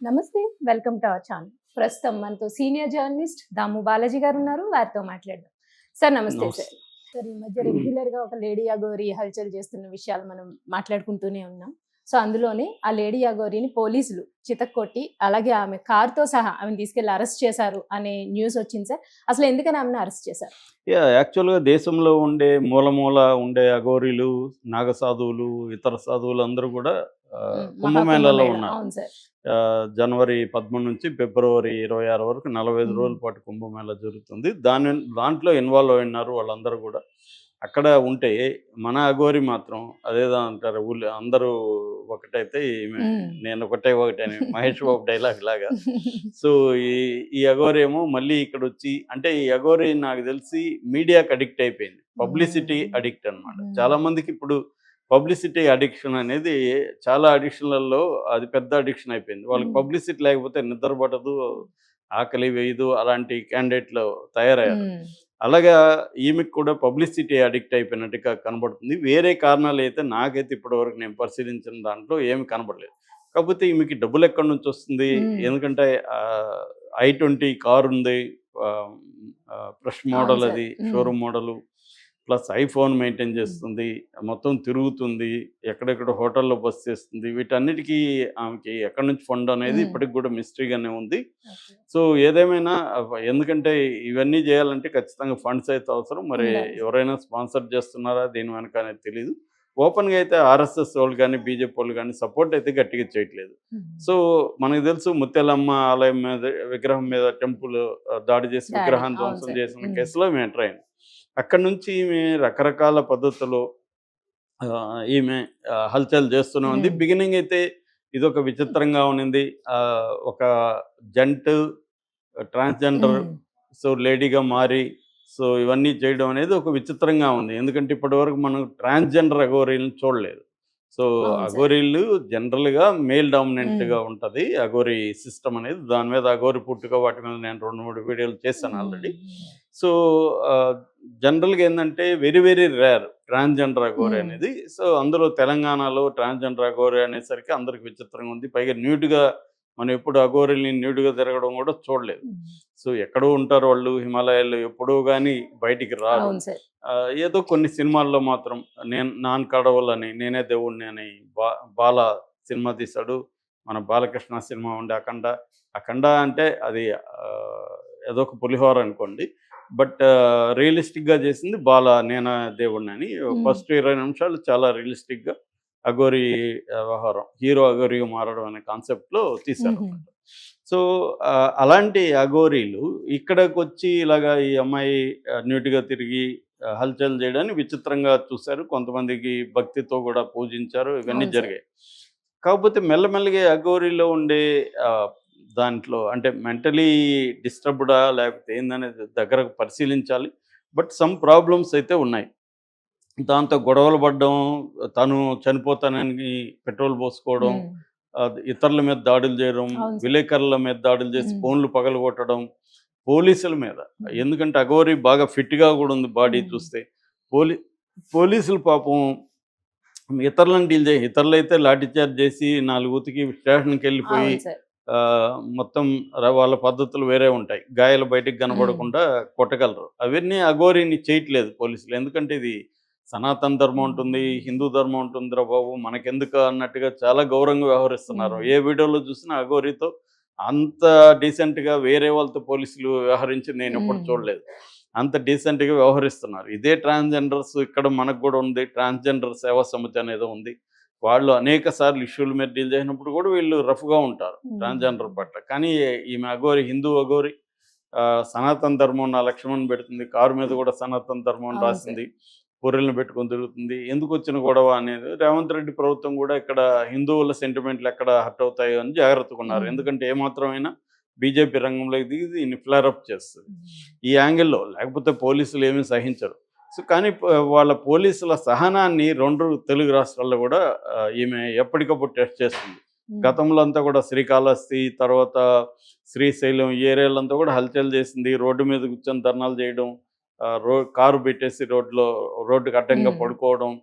నమస్తే welcome to our channel. ప్రస్తుతం మనతో సీనియర్ జర్నలిస్ట్ దాము బాలాజీ గారు ఉన్నారు వారితో మాట్లాడదాం. సార్ నమస్తే. సార్. సార్ ఈ మధ్య రెగ్యులర్గా ఒక లేడీ అగోరి హల్చల్ చేస్తున్న విషయాలు మనం మాట్లాడుకుంటూనే ఉన్నాం. సో అందులోనే ఆ లేడీ అగోరిని పోలీసులు చితక్కొట్టి అలాగే ఆమె కారుతో సహా ఆమెను తీసుకెళ్ళి అరెస్ట్ చేశారు అనే న్యూస్ వచ్చింది సార్. అసలు ఎందుకని ఆమెను అరెస్ట్ చేశారు? యా యాక్చువల్గా దేశంలో ఉండే మూల మూల ఉండే అఘోరీలు నాగసాధువులు ఇతర సాధువులు అందరూ కూడా కుంభమేళలో. ఉన్నారు జనవరి పదమూడు నుంచి ఫిబ్రవరి ఇరవై ఆరు వరకు నలభై ఐదు. రోజుల పాటు కుంభమేళ జరుగుతుంది దాని దాంట్లో ఇన్వాల్వ్ అయినారు వాళ్ళందరూ కూడా అక్కడ ఉంటే మన అఘోరి మాత్రం అదేదో అంటారు ఊళ్ళో అందరూ ఒకటైతే. నేను ఒకటే ఒకటే మహేష్ బాబు డైలాగ్ లాగా సో ఈ ఈ అఘోరి ఏమో మళ్ళీ ఇక్కడ వచ్చి అంటే ఈ అఘోరి నాకు తెలిసి మీడియాకి అడిక్ట్ అయిపోయింది పబ్లిసిటీ. అడిక్ట్ అన్నమాట మ్మ్. చాలా మందికి ఇప్పుడు పబ్లిసిటీ అడిక్షన్ అనేది చాలా అడిక్షన్లలో అది పెద్ద అడిక్షన్ అయిపోయింది వాళ్ళకి. పబ్లిసిటీ లేకపోతే నిద్ర పడదు ఆకలి వేయదు అలాంటి క్యాండిడేట్లు తయారయ్యారు. అలాగా ఈమెకు కూడా పబ్లిసిటీ అడిక్ట్ అయిపోయినట్టుగా కనబడుతుంది వేరే కారణాలు అయితే నాకైతే ఇప్పటివరకు నేను పరిశీలించిన దాంట్లో ఏమి కనబడలేదు కాకపోతే ఈమెకి డబ్బులు ఎక్కడి నుంచి వస్తుంది. ఎందుకంటే ఐ ట్వంటీ కార్ ఉంది ఫ్రెష్ మోడల్. అది. Showroom model plus iPhone maintain చేస్తుంది మొత్తం తిరుగుతుంది ఎక్కడెక్కడ హోటల్లో బస్ చేస్తుంది వీటన్నిటికీ ఆమెకి ఎక్కడి నుంచి ఫండ్ అనేది మ్మ్. ఇప్పటికి కూడా మిస్టరీగానే ఉంది. సో ఏదేమైనా ఎందుకంటే ఇవన్నీ చేయాలంటే ఖచ్చితంగా ఫండ్స్ అయితే అవసరం మరి. ఎవరైనా స్పాన్సర్ చేస్తున్నారా దీని వెనక అనేది తెలియదు ఓపెన్గా అయితే ఆర్ఎస్ఎస్ వాళ్ళు కానీ బీజేపీ వాళ్ళు కానీ సపోర్ట్ అయితే గట్టిగా చేయట్లేదు మ్మ్. సో మనకు తెలుసు ముత్యాలమ్మ ఆలయం మీద విగ్రహం మీద టెంపుల్ దాడి చేసి విగ్రహాన్ని ధ్వంసం. చేసిన మ్మ్. కేసులో ఈమె ఎంటర్ అయింది అక్కడ నుంచి ఈమె రకరకాల పద్ధతుల్లో ఆ, ఈమె హల్చల్ చేస్తూనే ఉంది. బిగినింగ్ అయితే ఇది ఒక విచిత్రంగా ఉన్నింది ఆ, ఒక జంట్ ట్రాన్స్జెండర్. సో లేడీగా మారి సో ఇవన్నీ చేయడం అనేది ఒక విచిత్రంగా ఉంది ఎందుకంటే ఇప్పటివరకు మనం ట్రాన్స్జెండర్ అగోరీలను చూడలేదు సో. అగోరీలు జనరల్గా మేల్ డామినెంట్గా ఉంటుంది. అగోరి సిస్టమ్ అనేది దాని మీద అగోరి పుట్టుక వాటి మీద నేను రెండు మూడు వీడియోలు చేశాను ఆల్రెడీ. సో జనరల్గా ఏంటంటే very very rare transgender Aghori. అనేది. సో అందులో తెలంగాణలో ట్రాన్స్జెండర్ అగోరి అనేసరికి అందరికి విచిత్రంగా ఉంది. పైగా న్యూడ్గా మనం ఎప్పుడు అగోరిని న్యూడ్గా తిరగడం కూడా చూడలేదు. సో ఎక్కడో ఉంటారు వాళ్ళు హిమాలయాల్లో ఎప్పుడూ కానీ బయటికి రారు. ఆ, ఏదో కొన్ని సినిమాల్లో మాత్రం నేను నాన్ కడవలని నేనే దేవుడిని అని బా బాల సినిమా తీశాడు. మన బాలకృష్ణ సినిమా ఉండే అఖండ. అఖండ అంటే అది ఏదో ఒక పులిహోర అనుకోండి. బట్ రియలిస్టిక్గా చేసింది బాల నేను దేవుడిని అని. ఫస్ట్ ఇరవై నిమిషాలు చాలా రియలిస్టిక్గా అగోరి వ్యవహారం హీరో అగోరిగా మారడం అనే కాన్సెప్ట్లో తీశారు. సో అలాంటి అఘోరీలు ఇక్కడికి వచ్చి ఇలాగా ఈ అమ్మాయి న్యూట్గా తిరిగి హల్చల్ చేయడాన్ని విచిత్రంగా చూశారు. కొంతమందికి భక్తితో కూడా పూజించారు. ఇవన్నీ. జరిగాయి. కాకపోతే మెల్లమెల్లగా అఘోరీలో ఉండే దాంట్లో అంటే మెంటలీ డిస్టర్బ్డా లేకపోతే ఏందనేది దగ్గరకు పరిశీలించాలి. బట్ సమ్ ప్రాబ్లమ్స్ అయితే ఉన్నాయి. దాంతో గొడవలు పడడం తను చనిపోతానని పెట్రోల్ పోసుకోవడం ఇతరుల మీద దాడులు చేయడం. విలేకరుల మీద దాడులు చేసి. ఫోన్లు పగలగొట్టడం పోలీసుల మీద. ఎందుకంటే అఘోరి బాగా ఫిట్గా కూడా ఉంది బాడీ. చూస్తే పోలీ పోలీసులు పాపం ఇతరులను డీల్ చేయి ఇతరులు అయితే లాఠీ చార్జ్ చేసి నాలుగు ఉతికి స్టేషన్కి వెళ్ళిపోయి మొత్తం వాళ్ళ పద్ధతులు వేరే ఉంటాయి గాయాలు బయటికి కనబడకుండా కొట్టగలరు అవన్నీ అఘోరిని చేయట్లేదు పోలీసులు ఎందుకంటే ఇది సనాతన ధర్మం ఉంటుంది హిందూ ధర్మం ఉంటుంది రా బాబు మనకెందుకు అన్నట్టుగా చాలా గౌరవంగా వ్యవహరిస్తున్నారు. ఏ వీడియోలో చూసినా అఘోరితో అంత డీసెంట్గా వేరే వాళ్ళతో పోలీసులు వ్యవహరించి నేను ఎప్పుడు. చూడలేదు. అంత డీసెంట్గా వ్యవహరిస్తున్నారు. ఇదే ట్రాన్స్జెండర్స్ ఇక్కడ మనకు కూడా ఉంది. ట్రాన్స్జెండర్ సేవా సమితి అనేది ఉంది. వాళ్ళు అనేక సార్లు ఇష్యూల మీద డీల్ చేసినప్పుడు కూడా వీళ్ళు రఫ్గా ఉంటారు. ట్రాన్స్జెండర్ పట్ల. కానీ ఈమె అఘోరి హిందూ అఘోరి ఆ, సనాతన ధర్మం నా లక్ష్మణ్ పెడుతుంది. కారు మీద కూడా సనాతన ధర్మం రాసింది. పూరెలను పెట్టుకొని తిరుగుతుంది ఎందుకు వచ్చిన గొడవ అనేది రేవంత్ రెడ్డి ప్రభుత్వం కూడా ఇక్కడ హిందువుల సెంటిమెంట్లు ఎక్కడ హర్ట్ అవుతాయో అని జాగ్రత్తగా ఉన్నారు. ఎందుకంటే ఏమాత్రమైనా బీజేపీ రంగంలోకి దిగి దీన్ని ఫ్లరప్ చేస్తుంది. ఈ యాంగిల్లో లేకపోతే పోలీసులు ఏమీ సహించరు సో కానీ వాళ్ళ పోలీసుల సహనాన్ని రెండు తెలుగు రాష్ట్రాల్లో కూడా ఈమె ఎప్పటికప్పుడు టెస్ట్ చేస్తుంది. గతంలో అంతా కూడా శ్రీకాళహస్తి తర్వాత శ్రీశైలం ఈ ఏరియాలంతా కూడా హల్చల్ చేసింది రోడ్డు మీద కూర్చొని ధర్నాలు చేయడం రో కారు పెట్టేసి రోడ్లో రోడ్డుకి అడ్డంగా. పడుకోవడం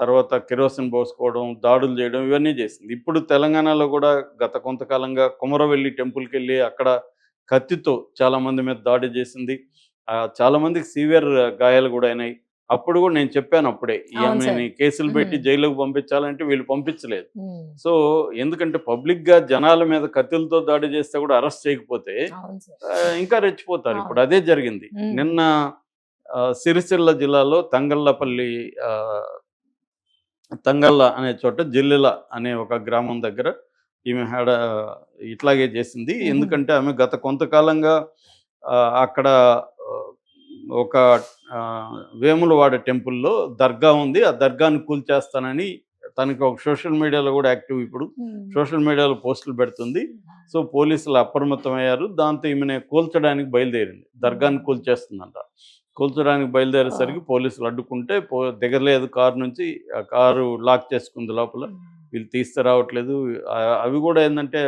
తర్వాత కెరోసిన్ పోసుకోవడం దాడులు చేయడం ఇవన్నీ చేసింది. ఇప్పుడు తెలంగాణలో కూడా గత కొంతకాలంగా కుమరవెల్లి టెంపుల్కి వెళ్ళి అక్కడ కత్తితో చాలా మంది మీద దాడి చేసింది. ఆ, చాలా మందికి సివియర్ గాయాలు కూడా అయినాయి. అప్పుడు కూడా నేను చెప్పాను అప్పుడే. ఈమెని కేసులు పెట్టి. జైలుకు పంపించాలంటే వీళ్ళు పంపించలేదు సో ఎందుకంటే పబ్లిక్గా జనాల మీద కత్తులతో దాడి చేస్తే కూడా అరెస్ట్ చేయకపోతే ఇంకా రెచ్చిపోతారు. ఇప్పుడు అదే జరిగింది. నిన్న సిరిసిల్ల జిల్లాలో తంగళ్ళపల్లి తంగళ్ళ అనే చోట జిల్లెల అనే ఒక గ్రామం దగ్గర ఈమె హడ ఇట్లాగే చేసింది. ఎందుకంటే ఆమె గత కొంతకాలంగా అక్కడ ఒక వేములవాడ టెంపుల్లో దర్గా ఉంది. ఆ దర్గాను కూల్చేస్తానని తనకి ఒక సోషల్ మీడియాలో కూడా యాక్టివ్ ఇప్పుడు. సోషల్ మీడియాలో పోస్టులు పెడుతుంది. సో పోలీసులు అప్రమత్తమయ్యారు. దాంతో ఈమెను కూల్చడానికి బయలుదేరింది. దర్గాని కూల్చేస్తుందంట. కూల్చడానికి బయలుదేరేసరికి పోలీసులు అడ్డుకుంటే పో దిగలేదు కారు నుంచి. ఆ కారు లాక్ చేసుకుంది లోపల. వీళ్ళు తీస్తే రావట్లేదు అవి కూడా ఏంటంటే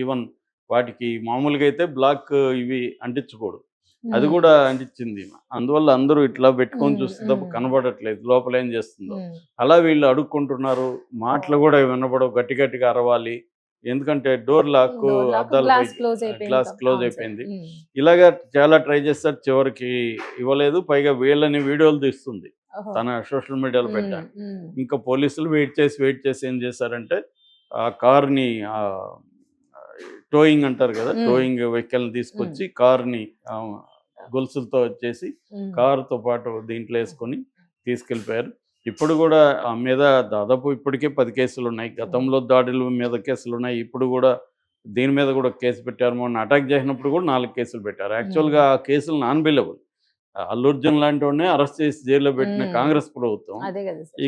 ఈవెన్ వాటికి మామూలుగా అయితే బ్లాక్ ఇవి అంటించకూడదు. అది కూడా అంటించింది ఈమె. అందువల్ల అందరూ ఇట్లా పెట్టుకొని చూస్తే తప్ప. కనబడట్లేదు. లోపల ఏం చేస్తుందో. అలా వీళ్ళు అడుక్కుంటున్నారు. మాటలు కూడా వినపడవు. గట్టి గట్టిగా అరవాలి. ఎందుకంటే డోర్ లాక్ అద్దాలు గ్లాస్ క్లోజ్ అయిపోయింది ఇలాగా చాలా ట్రై చేస్తారు. చివరికి ఇవ్వలేదు. పైగా వీళ్ళని వీడియోలు తీస్తుంది. తన సోషల్ మీడియాలో పెట్టాను ఇంకా పోలీసులు వెయిట్ చేసి వెయిట్ చేసి ఏం చేశారంటే ఆ కార్ని టోయింగ్ అంటారు కదా. టోయింగ్ వెహికల్ని తీసుకొచ్చి కార్ని గొలుసులతో వచ్చేసి కారుతో పాటు దీంట్లో వేసుకొని తీసుకెళ్ళిపోయారు. ఇప్పుడు కూడా ఆ మీద దాదాపు ఇప్పటికే పది కేసులు ఉన్నాయి. గతంలో దాడుల మీద కేసులు ఉన్నాయి. ఇప్పుడు కూడా దీని మీద కూడా కేసు పెట్టారు. మొన్న అటాక్ చేసినప్పుడు కూడా నాలుగు కేసులు పెట్టారు. యాక్చువల్గా ఆ కేసులు నాన్ బిలబుల్ అల్లు అర్జున్ లాంటి వాడిని అరెస్ట్ చేసి జైల్లో పెట్టిన. కాంగ్రెస్ ప్రభుత్వం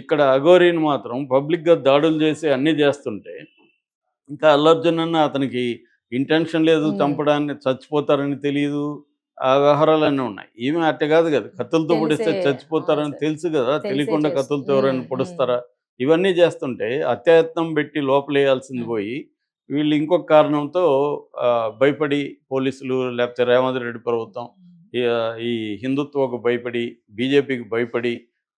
ఇక్కడ అఘోరీని మాత్రం పబ్లిక్గా దాడులు చేసి అన్నీ చేస్తుంటే ఇంకా అల్లు అర్జున్ అన్న అతనికి ఇంటెన్షన్ లేదు మ్మ్. చంపడాన్ని చచ్చిపోతారని తెలియదు ఆ వ్యవహారాలన్నీ ఉన్నాయి ఈమె అట్టే కాదు కదా కత్తులతో పొడిస్తే చచ్చిపోతారని. తెలుసు కదా తెలియకుండా కత్తులతో ఎవరైనా పొడుస్తారా ఇవన్నీ చేస్తుంటే అత్యయత్నం పెట్టి లోపలేయాల్సింది. పోయి వీళ్ళు ఇంకొక కారణంతో భయపడి పోలీసులు లేకపోతే రేవంత్ రెడ్డి ప్రభుత్వం ఈ హిందుత్వకు భయపడి బీజేపీకి భయపడి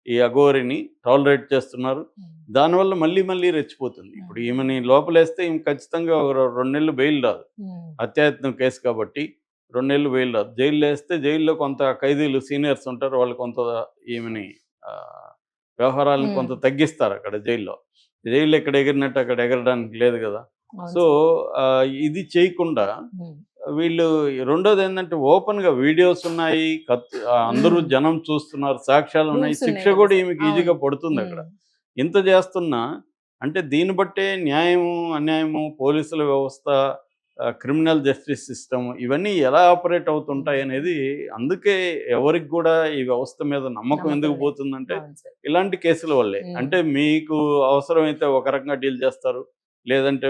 ఈ అఘోరిని టాలరేట్ చేస్తున్నారు. దానివల్ల మళ్ళీ మళ్ళీ రెచ్చిపోతుంది. ఇప్పుడు ఈమెని లోపలేస్తే ఈమె ఖచ్చితంగా ఒక రెండు నెలలు బెయిల్ రాదు. అత్యాయత్నం కేసు కాబట్టి రెండు నెలలు బెయిల్ రాదు. జైల్లో వేస్తే జైల్లో కొంత ఖైదీలు సీనియర్స్ ఉంటారు. వాళ్ళు కొంత ఈమెని ఆ, వ్యవహారాలను Hmm. కొంత తగ్గిస్తారు అక్కడ జైల్లో. జైల్లో ఎక్కడ ఎగిరినట్టు అక్కడ ఎగరడానికి లేదు కదా. సో ఇది చేయకుండా వీళ్ళు రెండోది ఏంటంటే ఓపెన్గా వీడియోస్ ఉన్నాయి అందరూ. జనం చూస్తున్నారు సాక్ష్యాలు ఉన్నాయి శిక్ష కూడా. ఈమెకి ఈజీగా. పడుతుంది అక్కడ ఇంత చేస్తున్నా అంటే దీన్ని బట్టే న్యాయము అన్యాయము పోలీసుల వ్యవస్థ క్రిమినల్ జస్టిస్ సిస్టమ్ ఇవన్నీ ఎలా ఆపరేట్ అవుతుంటాయి అనేది అందుకే ఎవరికి కూడా ఈ వ్యవస్థ మీద నమ్మకం ఎందుకు. పోతుందంటే. ఇలాంటి కేసుల వల్లే. అంటే మీకు అవసరమైతే ఒక రకంగా డీల్ చేస్తారు లేదంటే